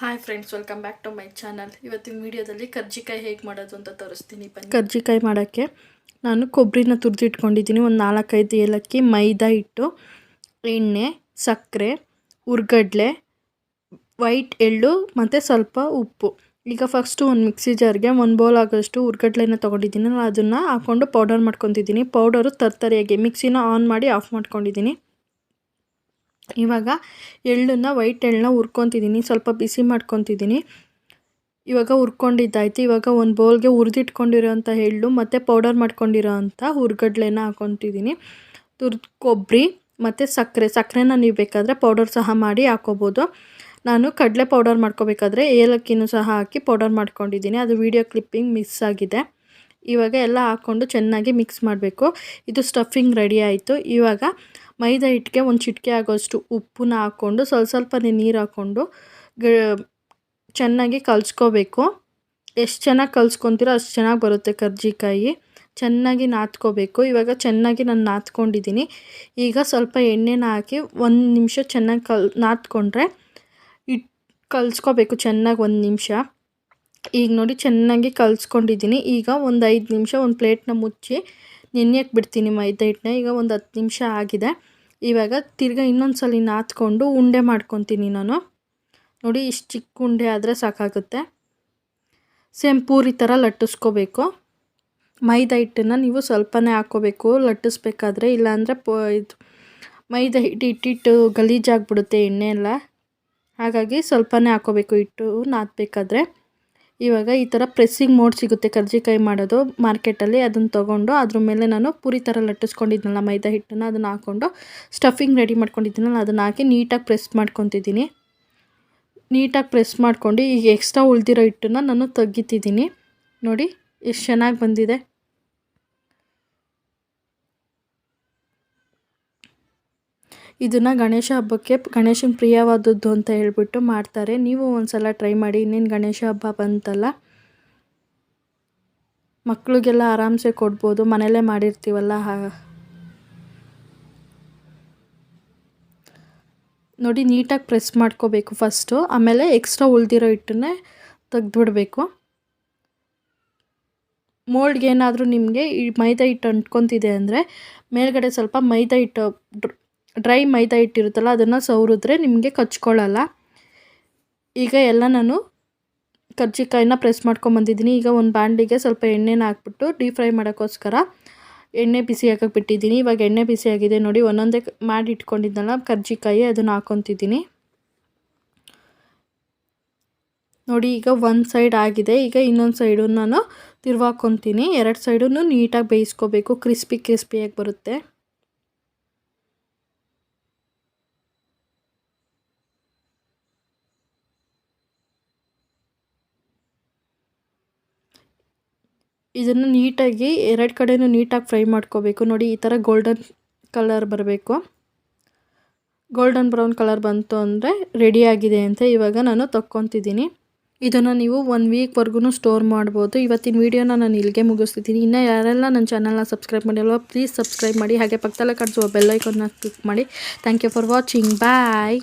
Hi friends welcome back to my channel ಇವತ್ತಿನ ವಿಡಿಯೋದಲ್ಲಿ ಕರ್ಜಿಕಾಯಿ ಹೇಗೆ ಮಾಡೋದು ಅಂತ ತೋರಿಸ್ತೀನಿ, ಬನ್ನಿ. ಕರ್ಜಿಕಾಯಿ ಮಾಡೋಕ್ಕೆ ನಾನು ಕೊಬ್ಬರಿನ ತುರಿದಿಟ್ಕೊಂಡಿದ್ದೀನಿ ಒಂದು ನಾಲ್ಕೈದು ಏಲಕ್ಕಿ ಮೈದಾ ಹಿಟ್ಟು, ಎಣ್ಣೆ, ಸಕ್ಕರೆ, ಉರ್ಗಡ್ಲೆ, ವೈಟ್ ಎಳ್ಳು ಮತ್ತು ಸ್ವಲ್ಪ ಉಪ್ಪು. ಈಗ ಫಸ್ಟು ಒಂದು ಮಿಕ್ಸಿ ಜಾರ್ಗೆ ಒಂದು ಬೌಲ್ ಆಗೋಷ್ಟು ಉರ್ಗಡ್ಲೆನ ತೊಗೊಂಡಿದ್ದೀನಿ. ನಾನು ಅದನ್ನು ಹಾಕ್ಕೊಂಡು ಪೌಡರ್ ಮಾಡ್ಕೊತಿದ್ದೀನಿ. ಪೌಡರು ತರ್ತರಿಯಾಗಿ ಮಿಕ್ಸಿನ ಆನ್ ಮಾಡಿ ಆಫ್ ಮಾಡ್ಕೊಂಡಿದ್ದೀನಿ. ಇವಾಗ ಎಳ್ಳನ್ನು ವೈಟ್ ಎಳ್ಳನ್ನ ಹುರ್ಕೊತಿದ್ದೀನಿ ಸ್ವಲ್ಪ ಬಿಸಿ ಮಾಡ್ಕೊತಿದ್ದೀನಿ ಇವಾಗ ಹುರ್ಕೊಂಡಿದ್ದಾಯ್ತು. ಇವಾಗ ಒಂದು ಬೌಲ್ಗೆ ಹುರಿದಿಟ್ಕೊಂಡಿರೋಂಥ ಎಳ್ಳು, ಮತ್ತು ಪೌಡರ್ ಮಾಡ್ಕೊಂಡಿರೋ ಅಂಥ ಹುರ್ಗಡ್ಲೆನ ಹಾಕ್ಕೊತಿದ್ದೀನಿ ತುರ್ದು ಕೊಬ್ಬರಿ ಮತ್ತು ಸಕ್ಕರೆ. ಸಕ್ಕರೆನ ನೀವು ಬೇಕಾದರೆ ಪೌಡರ್ ಸಹ ಮಾಡಿ ಹಾಕೋಬೋದು. ನಾನು ಕಡಲೆ ಪೌಡರ್ ಮಾಡ್ಕೋಬೇಕಾದ್ರೆ ಏಲಕ್ಕಿನೂ ಸಹ ಹಾಕಿ ಪೌಡರ್ ಮಾಡ್ಕೊಂಡಿದ್ದೀನಿ ಅದು ವೀಡಿಯೋ ಕ್ಲಿಪ್ಪಿಂಗ್ ಮಿಸ್ ಆಗಿದೆ. ಇವಾಗ ಎಲ್ಲ ಹಾಕ್ಕೊಂಡು ಚೆನ್ನಾಗಿ ಮಿಕ್ಸ್ ಮಾಡಬೇಕು. ಇದು ಸ್ಟಫಿಂಗ್ ರೆಡಿ ಆಯಿತು. ಇವಾಗ ಮೈದಾ ಹಿಟ್ಟಿಗೆ ಒಂದು ಚಿಟಿಕೆ ಆಗೋಷ್ಟು ಉಪ್ಪನ್ನ ಹಾಕ್ಕೊಂಡು ಸ್ವಲ್ಪ ಸ್ವಲ್ಪ ನೀರು ಹಾಕ್ಕೊಂಡು ಚೆನ್ನಾಗಿ ಕಲಿಸ್ಕೋಬೇಕು. ಎಷ್ಟು ಚೆನ್ನಾಗಿ ಕಲಿಸ್ಕೊತೀರೋ ಅಷ್ಟು ಚೆನ್ನಾಗಿ ಬರುತ್ತೆ ಕರ್ಜಿಕಾಯಿ. ಚೆನ್ನಾಗಿ ನಾದ್ಕೋಬೇಕು ಇವಾಗ ಚೆನ್ನಾಗಿ ನಾನು ನಾದ್ಕೊಂಡಿದ್ದೀನಿ ಈಗ ಸ್ವಲ್ಪ ಎಣ್ಣೆನ ಹಾಕಿ ಒಂದು ನಿಮಿಷ ಚೆನ್ನಾಗಿ ಕಲ್ ನಾದ್ಕೊಂಡ್ರೆ ಇಟ್, ಕಲಿಸ್ಕೋಬೇಕು ಚೆನ್ನಾಗಿ ಒಂದು ನಿಮಿಷ. ಈಗ ನೋಡಿ ಚೆನ್ನಾಗಿ ಕಲಿಸ್ಕೊಂಡಿದ್ದೀನಿ. ಈಗ ಒಂದು ಐದು ನಿಮಿಷ ಒಂದು ಪ್ಲೇಟ್ನ ಮುಚ್ಚಿ ನೆನೆಯಕ್ಕೆ ಬಿಡ್ತೀನಿ ಮೈದಾ ಹಿಟ್ಟನ್ನ. ಈಗ ಒಂದು ಹತ್ತು ನಿಮಿಷ ಆಗಿದೆ. ಇವಾಗ ತಿರ್ಗಾ ಇನ್ನೊಂದು ಸಲ ನಾದ್ಕೊಂಡು ಉಂಡೆ ಮಾಡ್ಕೊತೀನಿ ನಾನು. ನೋಡಿ ಇಷ್ಟು ಚಿಕ್ಕ ಉಂಡೆ ಆದರೆ ಸಾಕಾಗುತ್ತೆ. ಸೇಮ್ ಪೂರಿ ಥರ ಲಟ್ಟಿಸ್ಕೋಬೇಕು. ಮೈದಾ ಹಿಟ್ಟನ್ನು ನೀವು ಸ್ವಲ್ಪನೇ ಹಾಕೋಬೇಕು ಲಟ್ಟಿಸ್ಬೇಕಾದ್ರೆ ಇಲ್ಲಾಂದರೆ ಪ ಇದು ಮೈದಾ ಹಿಟ್ಟು ಇಟ್ಟಿಟ್ಟು ಗಲೀಜಾಗ್ಬಿಡುತ್ತೆ ಎಣ್ಣೆ ಎಲ್ಲ ಹಾಗಾಗಿ ಸ್ವಲ್ಪನೇ ಹಾಕೋಬೇಕು ಹಿಟ್ಟು ನಾದಬೇಕಾದ್ರೆ ಇವಾಗ ಈ ಥರ ಪ್ರೆಸ್ಸಿಂಗ್ ಮೋಡ್ ಸಿಗುತ್ತೆ ಕರ್ಜಿಕಾಯಿ ಮಾಡೋದು ಮಾರ್ಕೆಟಲ್ಲಿ, ಅದನ್ನು ತೊಗೊಂಡು ಅದ್ರ ಮೇಲೆ ನಾನು ಪೂರಿ ಥರ ಲಟ್ಟಿಸ್ಕೊಂಡಿದ್ನಲ್ಲ ಮೈದಾ ಹಿಟ್ಟನ್ನು ಅದನ್ನು ಹಾಕ್ಕೊಂಡು ಸ್ಟಫಿಂಗ್ ರೆಡಿ ಮಾಡ್ಕೊಂಡಿದ್ದೀನಲ್ಲ ಅದನ್ನು ಹಾಕಿ ನೀಟಾಗಿ ಪ್ರೆಸ್ ಮಾಡ್ಕೊತಿದ್ದೀನಿ. ನೀಟಾಗಿ ಪ್ರೆಸ್ ಮಾಡ್ಕೊಂಡು ಈಗ ಎಕ್ಸ್ಟ್ರಾ ಉಳಿದಿರೋ ಹಿಟ್ಟನ್ನು ನಾನು ತೆಗಿತಿದ್ದೀನಿ. ನೋಡಿ, ಎಷ್ಟು ಚೆನ್ನಾಗಿ ಬಂದಿದೆ. ಇದನ್ನು ಗಣೇಶ ಹಬ್ಬಕ್ಕೆ ಗಣೇಶನ ಪ್ರಿಯವಾದದ್ದು ಅಂತ ಹೇಳ್ಬಿಟ್ಟು ಮಾಡ್ತಾರೆ. ನೀವು ಒಂದು ಸಲ ಟ್ರೈ ಮಾಡಿ, ಇನ್ನೇನು ಗಣೇಶ ಹಬ್ಬ ಬಂತಲ್ಲ? ಮಕ್ಕಳಿಗೆಲ್ಲ ಆರಾಮ್ಸೆ ಕೊಡ್ಬೋದು, ಮನೆಯಲ್ಲೇ ಮಾಡಿರ್ತೀವಲ್ಲ? ನೋಡಿ, ನೀಟಾಗಿ ಪ್ರೆಸ್ ಮಾಡ್ಕೋಬೇಕು ಫಸ್ಟು ಆಮೇಲೆ ಎಕ್ಸ್ಟ್ರಾ ಉಳಿದಿರೋ ಹಿಟ್ಟನ್ನೇ ತೆಗ್ದುಬಿಡ್ಬೇಕು. ಮೋಲ್ಡ್ಗೆ ಏನಾದರೂ ನಿಮಗೆ ಈ ಮೈದಾ ಹಿಟ್ಟು ಅಂಟ್ಕೊತಿದೆ ಅಂದರೆ, ಮೇಲ್ಗಡೆ ಸ್ವಲ್ಪ ಮೈದಾ ಹಿಟ್ಟು ಡ್ರೈ ಮೈದಾ ಇಟ್ಟಿರುತ್ತಲ್ಲ ಅದನ್ನು ಸವರಿದ್ರೆ ನಿಮಗೆ ಕಚ್ಕೊಳ್ಳಲ್ಲ. ಈಗ ಎಲ್ಲ ನಾನು ಕರ್ಜಿಕಾಯಿನ ಪ್ರೆಸ್ ಮಾಡ್ಕೊಂಬಂದಿದ್ದೀನಿ ಈಗ ಒಂದು ಬಾಂಡಿಗೆ ಸ್ವಲ್ಪ ಎಣ್ಣೆನ ಹಾಕ್ಬಿಟ್ಟು ಡೀಪ್ ಫ್ರೈ ಮಾಡೋಕ್ಕೋಸ್ಕರ ಎಣ್ಣೆ ಬಿಸಿ ಹಾಕಕ್ಕೆ ಬಿಟ್ಟಿದ್ದೀನಿ. ಇವಾಗ ಎಣ್ಣೆ ಬಿಸಿ ಆಗಿದೆ ನೋಡಿ, ಒಂದೊಂದೇ ಮಾಡಿ ಇಟ್ಕೊಂಡಿದ್ದಲ್ಲ ಕರ್ಜಿಕಾಯಿ ಅದನ್ನು ಹಾಕ್ಕೊತಿದ್ದೀನಿ ನೋಡಿ, ಈಗ ಒಂದು ಸೈಡ್ ಆಗಿದೆ. ಈಗ ಇನ್ನೊಂದು ಸೈಡು ನಾನು ತಿರ್ವಾಕೊತೀನಿ. ಎರಡು ಸೈಡೂ ನೀಟಾಗಿ ಬೇಯಿಸ್ಕೋಬೇಕು. ಕ್ರಿಸ್ಪಿ ಕ್ರಿಸ್ಪಿಯಾಗಿ ಬರುತ್ತೆ. ಇದನ್ನು ನೀಟಾಗಿ ಎರಡು ಕಡೆಯೂ ನೀಟಾಗಿ ಫ್ರೈ ಮಾಡ್ಕೋಬೇಕು. ನೋಡಿ, ಈ ಥರ ಗೋಲ್ಡನ್ ಕಲರ್ ಬರಬೇಕು. ಗೋಲ್ಡನ್ ಬ್ರೌನ್ ಕಲರ್ ಬಂತು ಅಂದರೆ ರೆಡಿಯಾಗಿದೆ ಅಂತ ಇವಾಗ ನಾನು ತಕ್ಕೊತಿದ್ದೀನಿ. ಇದನ್ನು ನೀವು ಒನ್ ವೀಕ್ವರೆಗೂ ಸ್ಟೋರ್ ಮಾಡ್ಬೋದು. ಇವತ್ತಿನ ವೀಡಿಯೋನ ನಾನು ಇಲ್ಲಿಗೆ ಮುಗಿಸ್ತಿದ್ದೀನಿ. ಇನ್ನೂ ಯಾರೆಲ್ಲ ನನ್ನ ಚಾನಲ್ನ ಸಬ್ಸ್ಕ್ರೈಬ್ ಮಾಡಿಲ್ವೋ, ಪ್ಲೀಸ್ ಸಬ್ಸ್ಕ್ರೈಬ್ ಮಾಡಿ. ಹಾಗೆ ಪಕ್ಕದಲ್ಲೇ ಕಾಣಿಸುವ ಬೆಲ್ಲೈಕನ್ನ ಕ್ಲಿಕ್ ಮಾಡಿ. Thank you for watching. Bye.